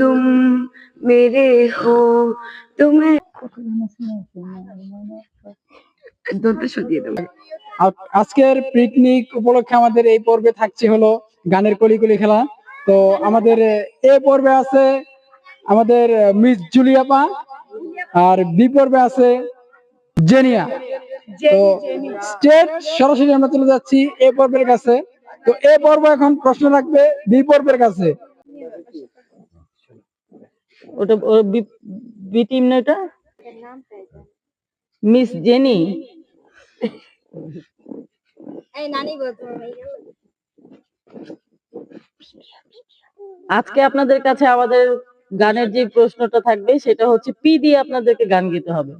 तुम मेरे हो तुम्हें দন্তে সজিয়ে দেবো আ- আজকের পিকনিক উপলক্ষে আমাদের এই পর্বে থাকছে হলো গানের কলিকলি খেলা তো আমাদের এ পর্বে আছে আমাদের মিস জুলিয়াপা আর বি পর্বে আছে জেনিয়া তো স্টেট সরাসরি আমরা চলে যাচ্ছি এ পর্বের কাছে তো এ পর্ব এখন প্রশ্ন রাখবে বি পর্বের কাছে ওটা বি- বি টিম না ওটা? Miss Jenny. আজকে আপনাদের কাছে আমাদের গানের যে প্রশ্নটা থাকবে সেটা হচ্ছে পি দিয়ে আপনাদেরকে গান গেতে হবে।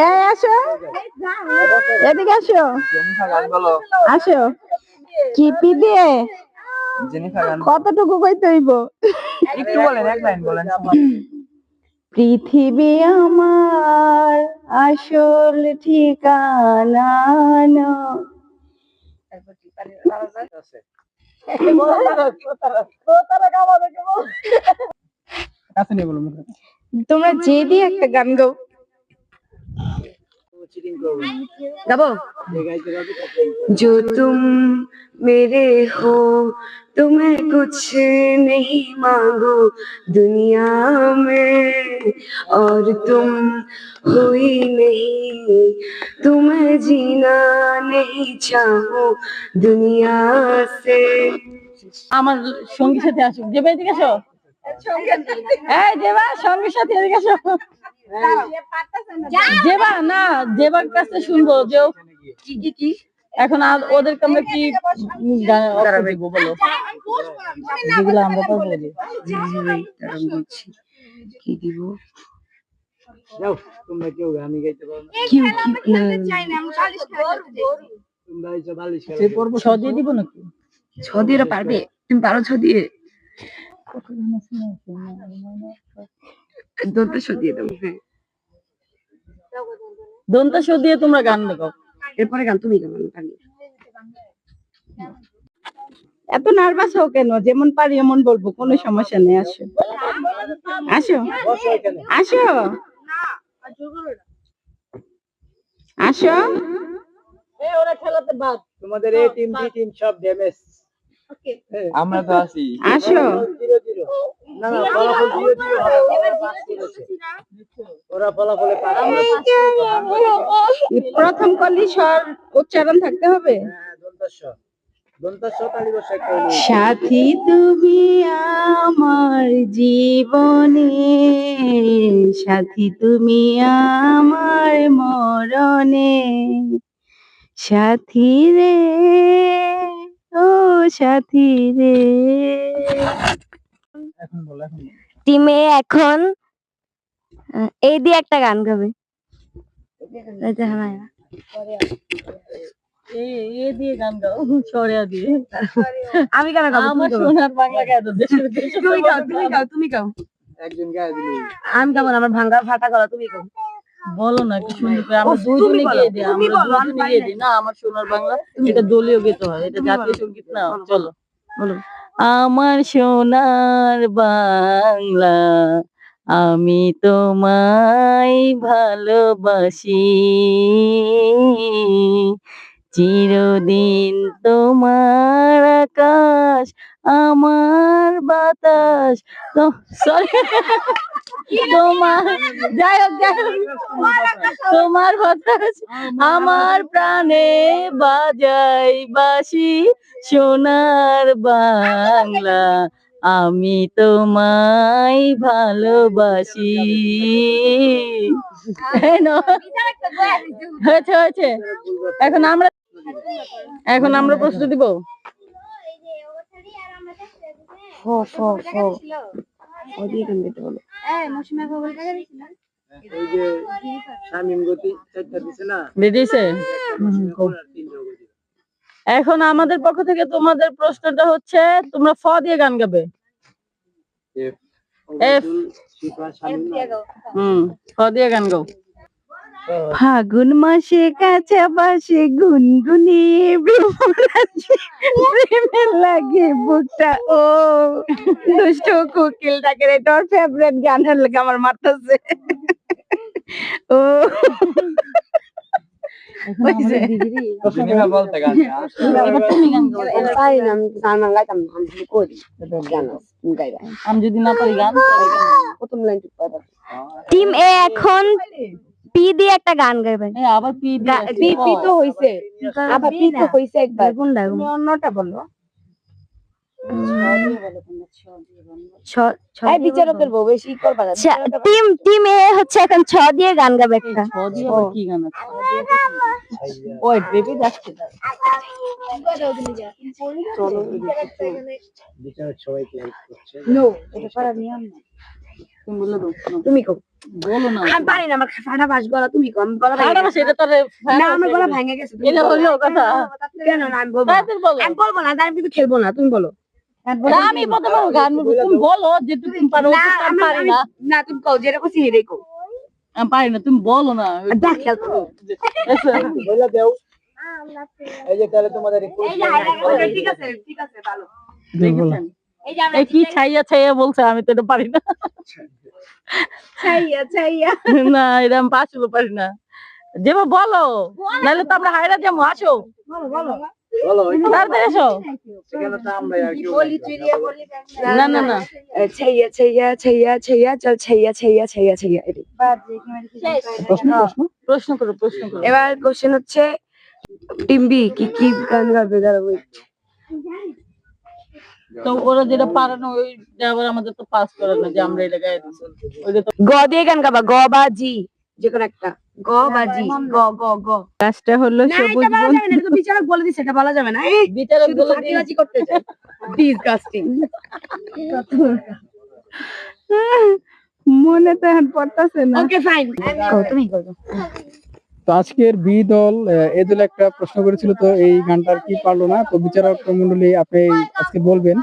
এই আসো। এদিকে আসো। আসো। কিপি দিয়ে কতটুকু কইতে হইব? একটু বলেন এক লাইন বলেন পৃথিবী আমার আসল ঠিকানা তোমরা যে দিয়ে একটা গান গাও। গাবো जो तुम मेरे हो तुम्हें कुछ नहीं मांगो दुनिया में और तुम हो ही नहीं तुम्हें जीना नहीं चाहो दुनिया से আমার সঙ্গী সাথে আসুক যে এদিকে আসো এই জেবা সঙ্গী সাথে এদিকে আসো জেবা না জেবার কাছে শুনব যে এখন আর ওদেরকে আমরা কি বলো। যেগুলো আমরা তো বলি। কি দিব? তোমরা কেউ গাইতে পারো তোমরা দিয়ে দিব নাকি? ছ দিয়ে পারবে। তুমি পারো ছ দিয়ে? দন্তে সজিয়ে দেবো। হ্যাঁ। দিয়ে তোমরা গান দেখো এরপরে গান তুমি গান এত নার্ভাস হও কেন? যেমন পারি এমন বলব কোনো সমস্যা নেই আসো। আসো। আসো। আসো। ওরা খেলাতে বাদ। তোমাদের এ টিম বি টিম সব ড্যামেজ আমরা তো আছি। আসো। জিরো না না ফলাফল ওরা ফলাফলে প্রথম কলি স্বর উচ্চারণ থাকতে হবে? হ্যাঁ। সাথী তুমি আমার জীবনে সাথী তুমি আমার মরণে। সাথী রে ও সাথী রে এখন বলো এখন বলো। টিমে এখন এই দিয়ে একটা গান গাবে। এই যে। এ এ দিয়ে গান গাও ছড়িয়া দিয়ে। আমি কেন তুমি গাও আমি গাবো না আমার ভাঙ্গা ফাটা গলা তুমি গাও। বলো না কি সুন্দর করে আমরা ও, তুমি দুইজনে বলো, গিয়ে দিই আমরা বলো, আমি দুইজনে পারি গিয়ে দিই। না আমার সোনার বাংলা এটা দলীয় গীত হয় এটা জাতীয়। সংগীত না চলো। বলো। আমার সোনার বাংলা আমি তোমায় ভালোবাসি। চিরদিন তোমার আকাশ আমার বাতাস। সরি তোমার, যাই হোক যাই হোক। তোমার বাতাস আমার প্রাণে বাজাই বাসি সোনার বাংলা। আমি তোমায় ভালোবাসি। হয়েছে হয়েছে। এখন আমরা এখন আমরা প্রশ্ন দিব ফো ফো ফো ওদিকে বলো। ওই যে শামিম গতি চারটা দিছে না? বেরিয়েছে ওরা তিনটা গতি এখন আমাদের পক্ষ থেকে তোমাদের প্রশ্নটা হচ্ছে তোমরা ফ দিয়ে গান গাবে? এফ হুম ফ দিয়ে গান গাও। ফাগুন মাসে কাঁচা বাসে গুনগুনিয়ে লাগে বুকটা ও। দুষ্ট কোকিল ডাকে এটা ওর ফেভারিট গানের লাগে আমার মাথাতে? ও। গান গান গান গান গান গান টিম এ এখন পি দিয়ে একটা গান গাইবে আবার পি পি পি তো হইছে। আবার পি তো হইছে একবার। কোনটা তুমি অন্যটা বলো। বিচারকের বউ বেশি করবা টিম টিম এ হচ্ছে এখন ছ দিয়ে গান গাবে একটা। ছ দিয়ে কি গান আছে? ওই বেবি যাচ্ছে নো। এটা করার নিয়ম না তুমি বলে দাও তুমি কও। বলো না। আমি পারি না আমার ফাটা বাস গলা তুমি কও আমি গলা না, সেটা না আমার গলা ভেঙে গেছে তুমি এটা বলো। হলো কথা। কেন না আমি বলব না। তাদের বলো। আমি বলব না আমি কিন্তু খেলব না তুমি বলো। আমি বলতে গান তুমি বলো যে তুমি পারো আমি আমি পারি না। না তুমি কও যেটা কইছি হেরে কও আমি পারি না তুমি বলো না। দেখ খেল তো। বলে দেও। এই যে তাহলে তোমাদের ঠিক আছে ঠিক আছে ভালো। দেখেছেন? কি ছাইয়া ছাইয়া বলছে আমি তো এটা পারি না। ছাইয়া ছাইয়া। না এরকম পারি না। যেবা বলো নাহলে তো আমরা হায়রা যাব আসো। না। না না এবার কোশ্চেন হচ্ছে টিম্বি কি কি গান গাবে? দাঁড়াবো তো ওরা যেটা পারে না ওইটা আবার আমাদের তো পাস করে না যে আমরা এটা গায়ে দিচ্ছি গ দিয়ে গান গাবা গ বা জি যে কোনো একটা। গ বা জি। গ গ গ। গাছটা হলো সবুজ বিচারক বলে দিছে এটা বলা যাবে না। বিচারক বলে করতে ডিসগাস্টিং মনে তো এখন পড়তাছে না। ওকে ফাইন তুমি তো আজকের বি দল আহ, এ দল একটা প্রশ্ন করেছিল তো এই গানটার কি পারল না তো বিচারক মন্ডলী আপনি আজকে বলবেন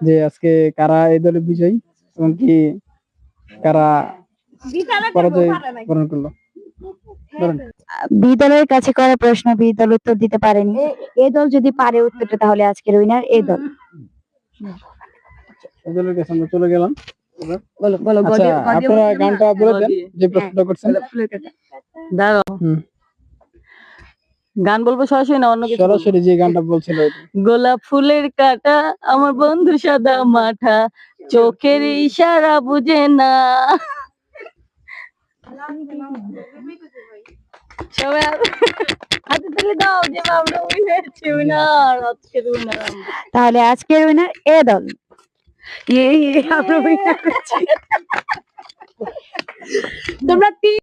যে আজকে কারা এই দলের বিজয়ী এবং কি কারা পরাজয় বরণ করল ধরেন কাছে করা প্রশ্ন বি দল উত্তর দিতে পারেনি এ দল যদি পারে উত্তরটা তাহলে আজকের উইনার এ দল এই দলের কাছে আমরা চলে গেলাম আচ্ছা আপনারা গানটা বলে দেন যে প্রশ্নটা করছেন হুম। গান বলব সরাসরি না অন্য কিছু সরাসরি যে গানটা বলছিল গোলাপ ফুলের কাটা আমার বন্ধু সাদা মাঠা চোখের ইশারা বুঝে না। সবাই হাতে তুলে দাও যে আমরা উইনার উইনার আজকের উইনার তাহলে আজকের উইনার এ দল। ইয়ে ইয়ে আমরা তোমরা তিন